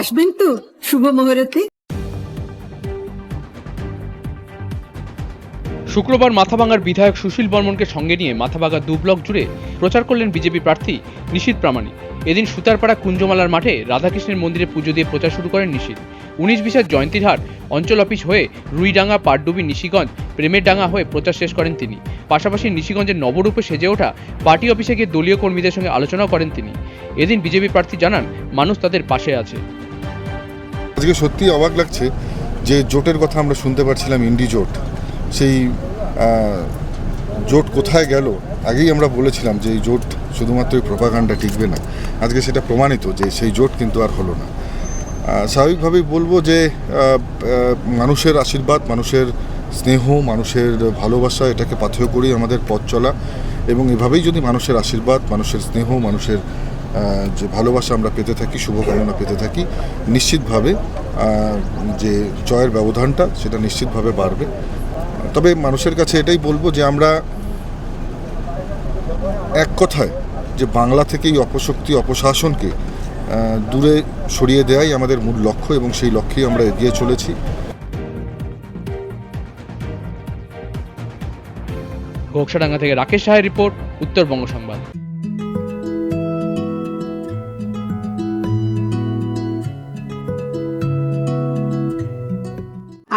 আসবেন তো শুভ মুহূর্তে। শুক্রবার মাথাভাঙার বিধায়ক সুশীল বর্মনকে সঙ্গে নিয়ে মাথাভাঙা দু ব্লক জুড়ে প্রচার করলেন বিজেপি প্রার্থী নিশীত প্রামাণিক। এদিন সুতারপাড়া কুঞ্জমালার মাঠে রাধাকৃষ্ণের মন্দিরে পুজো দিয়ে প্রচার শুরু করেন নিশীত। উনিশ বিশার জয়ন্তীরহাট অঞ্চল অফিস হয়ে রুইডাঙ্গা, পাটডুবি, নিশিগঞ্জ, প্রেমের ডাঙ্গা হয়ে প্রচার শেষ করেন তিনি। পাশাপাশি নিশিগঞ্জের নবরূপে সেজে ওঠা পার্টি অফিসে গিয়ে দলীয় কর্মীদের সঙ্গে আলোচনাও করেন তিনি। এদিন বিজেপি প্রার্থী জানান, মানুষ তাদের পাশে আছে। আজকে সত্যি অবাক লাগছে যে জোটের কথা আমরা শুনতে পারছিলাম ইন্ডি জোট। সেই জোট কোথায় গেল? আগেই আমরা বলেছিলাম যে এই জোট শুধুমাত্র এই প্রপাগান্ডা টিকবে না। আজকে সেটা প্রমাণিত যে সেই জোট কিন্তু আর হলো না। স্বাভাবিকভাবেই বলব যে মানুষের আশীর্বাদ, মানুষের স্নেহ, মানুষের ভালোবাসা, এটাকে পাথেয় করেই আমাদের পথ চলা। এবং এভাবেই যদি মানুষের আশীর্বাদ, মানুষের স্নেহ, মানুষের যে ভালোবাসা আমরা পেতে থাকি, শুভকামনা পেতে থাকি, নিশ্চিতভাবে যে জয়ের ব্যবধানটা, সেটা নিশ্চিতভাবে বাড়বে। তবে মানুষের কাছে এটাই বলব যে আমরা এক কথায় যে বাংলা থেকে এই অপশক্তি, অপশাসনকে দূরে সরিয়ে দেওয়াই আমাদের মূল লক্ষ্য এবং সেই লক্ষ্যেই আমরা এগিয়ে চলেছি। ঘোকসাডাঙ্গা থেকে রাকেশ সাহের রিপোর্ট, উত্তরবঙ্গ সংবাদ।